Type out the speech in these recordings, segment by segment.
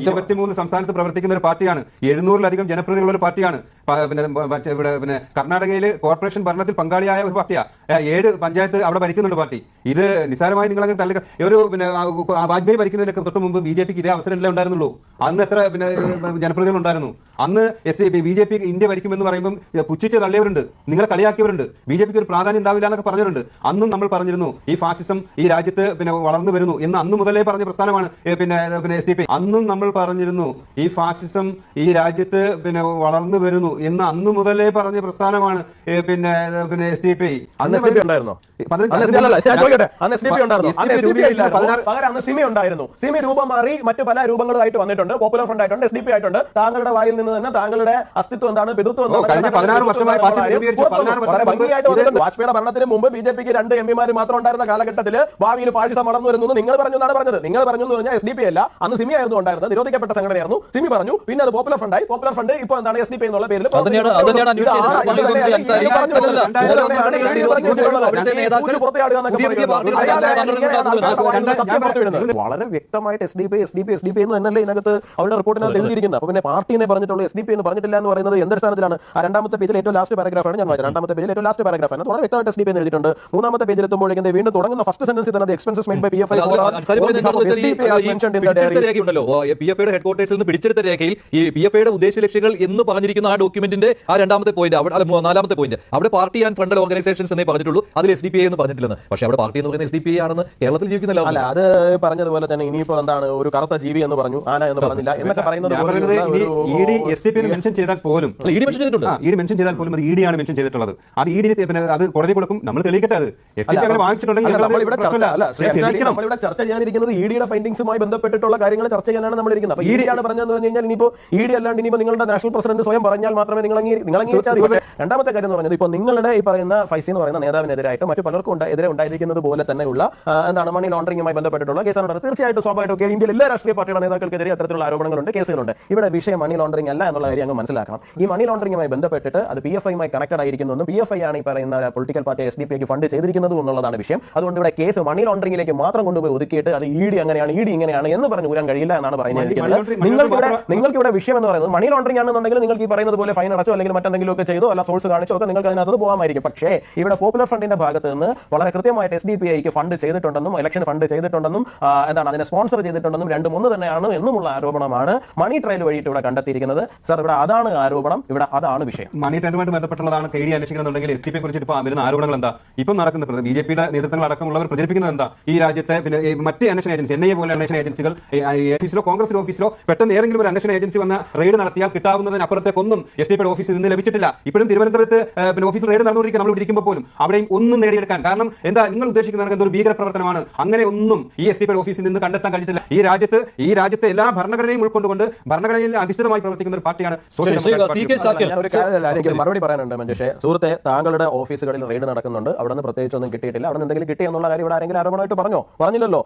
ഇരുപത്തിമൂന്ന് സംസ്ഥാനത്ത് പ്രവർത്തിക്കുന്ന ഒരു പാർട്ടിയാണ്. എഴുന്നൂറിലധികം ജനപ്രതിനിധികളുള്ള ഒരു പാർട്ടിയാണ്. പിന്നെ ഇവിടെ പിന്നെ കർണാടകയിൽ കോർപ്പറേഷൻ ഭരണത്തിൽ പങ്കാളിയായ ഒരു പാർട്ടിയാണ് ഏഴ് പഞ്ചായത്ത് അവിടെ ഭരിക്കുന്നുണ്ട് പാർട്ടി. ഇത് നിസ്സാരമായി നിങ്ങളൊക്കെ തള്ളി ഒരു പിന്നെ വാജ്പേയി ഭരിക്കുന്നതിനൊക്കെ തൊട്ട് മുമ്പ് ബി ജെ പിക്ക് ഇതേ അവസരമല്ലേ ഉണ്ടായിരുന്നുള്ളൂ? അന്ന് എത്ര പിന്നെ ജനപ്രതിനിധികൾ ഉണ്ടായിരുന്നു? അന്ന് S B J P India ഭരിക്കുമെന്ന് പറയുമ്പോൾ പുച്ഛിച്ച് തള്ളിയവരുണ്ട്. നിങ്ങളെ കളിയാക്കിയവരുണ്ട്. ബി ജെ പിക്ക് ഒരു പ്രാധാന്യം ഉണ്ടാവില്ല എന്നൊക്കെ പറഞ്ഞവരുണ്ട്. അന്നും നമ്മൾ പറഞ്ഞിരുന്നു ഈ ഫാസിസം ഈ രാജ്യത്ത് പിന്നെ വളർന്നു വരുന്നു എന്ന് അന്ന് മുതലേ പറഞ്ഞ പ്രസ്ഥാനമാണ് പിന്നെ പിന്നെ എസ് ഡി പി. അന്നും നമ്മൾ പറഞ്ഞിരുന്നു ഈ ഫാസിസം ഈ രാജ്യത്ത് പിന്നെ വളർന്നു വരുന്നു എന്ന് അന്ന് മുതലേ പറഞ്ഞ പ്രസ്ഥാനമാണ് പിന്നെ പിന്നെ എസ് ഡി പി. ഉണ്ടായിരുന്നോ? സിമി രൂപം മാറി മറ്റു പല രൂപങ്ങളുമായിട്ട് വന്നിട്ടുണ്ട്. പോപ്പുലർ ഫ്രണ്ട് ആയിട്ടുണ്ട് എസ് ഡി പി ആയിട്ടുണ്ട്. താങ്കളുടെ വായിൽ നിന്ന് തന്നെ താങ്കളുടെ അസ്തിത്വം എന്താണ് പിതൃത്വം വാജ്പേയിയുടെ ഭരണത്തിന് മുമ്പ് ബി ജെ പിക്ക് രണ്ട് എം പിമാർ മാത്രം ഉണ്ടായിരുന്ന കാലഘട്ടത്തിൽ ഭാവിയിൽ ഫാഷിസം വളർന്നു വരുന്നു നിങ്ങൾ പറഞ്ഞു എന്നാണ് പറഞ്ഞത്. നിങ്ങൾ പറഞ്ഞു എന്ന് പറഞ്ഞാൽ എസ് ഡി പി അല്ല അന്ന് സിമി ആയിരുന്നു ഉണ്ടായിരുന്നത്. നിരോധിക്കപ്പെട്ട സംഘടനയായിരുന്നു. സിമി പറഞ്ഞു. പിന്നെ അത് പോപ്പുലർ ഫണ്ടായി പോപ്പുലർ ഫ്രണ്ട് ഇപ്പോൾ എന്താണ് എസ് ഡി പി എന്നുള്ള പേരിൽ. വളരെ വ്യക്തമായിട്ട് S D P S D P S D P എന്ന് തന്നെയല്ലേ ഇതിനകത്ത് അവരുടെ റിപ്പോർട്ടിനകത്ത് എഴുതിയിരിക്കുന്നത്. അപ്പൊ പിന്നെ പാർട്ടി പറഞ്ഞിട്ടുള്ള പറഞ്ഞിട്ടുള്ളൂ എസ് ഡി പി എന്ന് പറഞ്ഞിട്ടില്ല എന്ന് പറയുന്നത് എന്ത് സ്ഥാനത്തിലാണ് ആ രണ്ടാമത്തെ പേജിൽ ഏറ്റവും ലാസ്റ്റ് പാരഗ്രാഫാണ് ഞാൻ വായിച്ചത്. രണ്ടാമത്തെ പേജിൽ ഏറ്റവും ലാസ്റ്റ് പാരഗ്രാഫ് ആണ്. വളരെ വ്യക്തമായിട്ട് എസ് ഡി പി എന്ന് എഴുതിയിട്ടുണ്ട്. മൂന്നാമത്തെ പേജിൽ എത്തുമ്പോഴേക്കും വീണ്ടും തുടങ്ങുന്ന ഫസ്റ്റ് സെന്റൻസിൽ തന്നെ expenses made by P F I പിടിച്ചെടുത്ത രേഖയുണ്ടല്ലോ. പി എഫ് ഐയുടെ ഹെഡ്ക്വാർട്ടേഴ്സിൽ നിന്ന് പിടിച്ചെടുത്ത രേഖയിൽ ഈ പി എഫ് ഐയുടെ ഉദ്ദേശ ലക്ഷ്യങ്ങൾ എന്ന് പറഞ്ഞിരിക്കുന്ന ആ ഡോക്യുമെന്റിന്റെ ആ രണ്ടാമത്തെ പോയിന്റ് അവിടെ അല്ല, നാലാമത്തെ പോയിന്റ് അവിടെ പാർട്ടി ആൻഡ് ഫ്രണ്ടൽ ഓർഗനൈസേഷൻസ് എന്നേ പറഞ്ഞിട്ടുള്ളൂ. അതിൽ എസ് ഡി പി ഐ എന്ന് പറഞ്ഞിട്ടില്ലെന്ന്. പക്ഷേ അവിടെ പാർട്ടി എന്ന് പറയുന്നത് എസ് ഡി പി ഐ ആണെന്ന് കേരളത്തിൽ ജീവിക്കുന്നില്ല അല്ല അത് പറഞ്ഞതുപോലെ തന്നെ ഇനിയിപ്പോ എന്താണ് ഒരു കറുത്ത ജീവി എന്ന് പറഞ്ഞു. ആന എന്ന് പറഞ്ഞില്ല. എന്നൊക്കെ പറയുന്നത് ഇ ഡി പി മെൻഷൻ ചെയ്താൽ പോലും ഇ ഡി മെൻഷൻ ചെയ്തിട്ടുണ്ട്? ആ, ഇ ഡി മെൻഷൻ ചെയ്താൽ പോലും അത് ഇ ഡി ആണ് മെൻഷൻ ചെയ്തിട്ടുള്ളത്. അത് ഇ ഡി പിന്നെ അത് കോടതി കൊടുക്കും. നമ്മൾ തെളിയിക്കട്ടെ അത്. എസ് ഡി പി അങ്ങനെ വാങ്ങിച്ചിട്ടുണ്ടെങ്കിൽ ചർച്ച ചെയ്യാനിരിക്കുന്നത് ഇ ഡിയുടെ ഫൈൻഡിങ്സുമായി ബന്ധപ്പെട്ടിട്ടുള്ള കാര്യങ്ങൾ ചർച്ച ചെയ്യാനാണ് നമ്മൾ ഇരിക്കുന്നത് അപ്പൊ ഇ ഡി ആണ് പറഞ്ഞതെന്ന് പറഞ്ഞു കഴിഞ്ഞാൽ ഇനിയിപ്പോ ഇ ഡി അല്ലാണ്ട് ഇനിയിപ്പോ നിങ്ങളുടെ നാഷണൽ പ്രസിഡന്റ് സ്വയം പറഞ്ഞാൽ മാത്രമേ നിങ്ങൾ നിങ്ങൾ അംഗീകരിച്ചാൽ മതി. രണ്ടാമത്തെ കാര്യം എന്ന് പറഞ്ഞത് ഇപ്പോൾ നിങ്ങളുടെ ഈ പറയുന്ന ഫൈസി എന്ന് പറയുന്ന നേതാവിനെതിരായിട്ട് മറ്റു പലർക്കും എതിരെ ഉണ്ടായിരിക്കുന്നത് പോലെ തന്നെയുള്ള എന്താണ് മണി ലോണ്ടറിംഗുമായി ബന്ധപ്പെട്ടിട്ടുള്ള കേസാണ് തീർച്ചയായിട്ടും സ്വാഭാവികമായിട്ടും ഇന്ത്യയിൽ എല്ലാ രാഷ്ട്രീയ പാർട്ടിയുടെ നേതാക്കൾക്കെതിരെ അത്തരത്തിലുള്ള ആരോപണങ്ങളുണ്ട് കേസുകളുണ്ട്. ഇവിടെ വിഷയം മണി ലോണ്ടറിംഗ് അല്ല എന്നുള്ള കാര്യം അങ്ങ് മനസ്സിലാക്കണം. ഈ മണി ലോണ്ടറിംഗുമായി ബന്ധപ്പെട്ടിട്ട് അത് പി എഫ് ഐയുമായി കണക്റ്റഡ് ആയിരിക്കുന്നതും പി എഫ് ഐ ആണ് ഈ പറയുന്ന political party S D P fund ചെയ്തിരിക്കുന്നതും എന്നുള്ളതാണ് വിഷയം. അതുകൊണ്ട് ഇവിടെ കേസ് മണി ലോണ്ടറിംഗിലേക്ക് മാത്രം കൊണ്ടുപോയി ഒതുക്കിയിട്ട് അത് ഇ ഡി അങ്ങനെയാണ് ഇ ഡി ഇങ്ങനെയാണ് എന്ന് പറഞ്ഞ് ഊരാൻ കഴിയില്ല എന്നാണ് പറയുന്നത് നിങ്ങൾക്ക് ഇവിടെ നിങ്ങൾക്ക് ഇവിടെ വിഷയം എന്ന് പറയുന്നത് മണി ലോണ്ടറിംഗ് ആണെന്നുണ്ടെങ്കിൽ നിങ്ങൾക്ക് ഈ പറയുന്നത് പോലെ ഫൈൻ അടച്ചോ അല്ലെങ്കിൽ മറ്റെന്തെങ്കിലും ഒക്കെ ചെയ്തോ അല്ല സോഴ്സ് കാണിച്ചോ ഒക്കെ നിങ്ങൾക്ക് അതിനകത്ത് പോകാമായിരിക്കും. പക്ഷേ ഇവിടെ പോപ്പുലർ ഫ്രണ്ടിന്റെ ഭാഗത്ത് നിന്ന് വളരെ കൃത്യമായിട്ട് എസ് ഡി പി ഐക്ക് ഫണ്ട് ചെയ്തിട്ടുണ്ടെന്നും ഇലക്ഷൻ ഫണ്ട് ചെയ്തിട്ടുണ്ടെന്നും എന്താണ് അതിനെ സ്പോൺസർ ചെയ്തിട്ടുണ്ടെന്നും രണ്ടും ഒന്ന് തന്നെയാണ് എന്നുമുള്ള ആരോപണമാണ് മണി ട്രയൽ വഴിയിട്ട് ഇവിടെ കണ്ടെത്തിയിരിക്കുന്നത്. സർ ഇവിടെ അതാണ് ആരോപണം ഇവിടെ അതാണ് വിഷയം. മണി ട്രയലുമായി ബന്ധപ്പെട്ടുള്ളതാണ് കെ ഡി അന്വേഷിക്കുന്നുണ്ടെങ്കിൽ എസ് ഡി പിയെ കുറിച്ച് ഇപ്പോൾ വരുന്ന ആരോപണങ്ങൾ എന്താ? ഇപ്പം നടക്കുന്നത് ബി ജെ പിയുടെ നേതൃത്വങ്ങൾ അടക്കമുള്ളവർ പ്രചരിപ്പിക്കുന്നത് എന്താ? ഈ രാജ്യത്തെ പിന്നെ മറ്റ് അന്വേഷണ ഏജൻസി എൻ ഐ എ പോലെ അന്വേഷണ ഏജൻസികൾ ഓഫീസിലോ കോൺഗ്രസിന്റെ ഓഫീസിലോ പെട്ടെന്ന് ഏതെങ്കിലും ഒരു അന്വേഷണ ഏജൻസി വന്ന റെയ്ഡ് നടത്തിയാൽ കിട്ടാവുന്നതിനപ്പുറത്തേക്കൊന്നും എസ് ഡി പിയുടെ ഓഫീസിൽ നിന്ന് ലഭിച്ചിട്ടില്ല. ഇപ്പോഴും തിരുവനന്തപുരത്ത് പിന്നെ ഓഫീസിൽ റെയ്ഡ് നടന്നുകൊണ്ടിരിക്കുക നമ്മൾ ഇരിക്കുമ്പോൾ പോലും അവിടെയും ഒന്നും നേടിയെടുക്കാൻ. കാരണം എന്താ നിങ്ങൾ ഉദ്ദേശിക്കുന്ന ഒരു ഭീകര പ്രവർത്തനമാണ് അങ്ങനെ ഒന്നും ഈ എസ് ഡി പിയുടെ ഓഫീസിൽ നിന്ന് കണ്ടെത്താൻ കഴിഞ്ഞിട്ടില്ല. ഈ രാജ്യത്ത് ഈ രാജ്യത്തെ എല്ലാ ഭരണഘടനയും ഉൾക്കൊണ്ടുകൊണ്ട് ഭരണഘടനയിൽ അധിഷ്ഠിതമായി പ്രവർത്തിക്കുന്ന ഒരു പാർട്ടിയാണ് മറുപടി പറയാനുണ്ട് മഞ്ജുഷെ. സുഹൃത്തെ താങ്കളുടെ ഓഫീസുകളിൽ റെയ്ഡ് നടക്കുന്നുണ്ട്. അവിടെ നിന്ന് പ്രത്യേകിച്ച് ഒന്നും കിട്ടിയിട്ടില്ല. അവിടെ നിന്ന് എന്തെങ്കിലും കിട്ടിയെന്നുള്ള കാര്യം ഇവിടെ ആരെങ്കിലും ആരോപണമായിട്ട് പറഞ്ഞോ? പറഞ്ഞില്ലല്ലോ.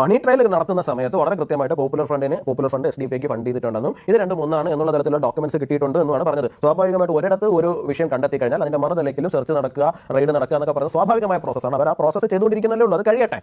മണി ട്രയൽ നടത്തുന്ന സമയത്ത് വളരെ കൃത്യമായിട്ട് പോപ്പുലർ ഫണ്ടിന് പോപ്പുലർ ഫണ്ട് എസ് ഡി പിക്ക് ഫണ്ട് ചെയ്തിട്ടുണ്ടെന്നും ഇത് രണ്ടും ഒന്നാണ് എന്നുള്ള തരത്തിലുള്ള ഡോക്യുമെന്റ്സ് കിട്ടിയിട്ടുണ്ട് എന്നാണ് പറഞ്ഞത്. സ്വാഭാവികമായിട്ട് ഒരിടത്ത് ഒരു വിഷയം കണ്ടെത്തി കഴിഞ്ഞാൽ അതിന്റെ മറുതലക്കിലും സെർച്ച് നടക്കുക റെയ്ഡ് നടക്കുക എന്നൊക്കെ പറയുന്നത് സ്വാഭാവികമായ പ്രോസസ്സാണ് അവർ ആ പ്രോസസ്സ് ചെയ്തുകൊണ്ടിരിക്കുന്നല്ലേ ഉള്ളൂ. അത് കഴിയട്ടെ.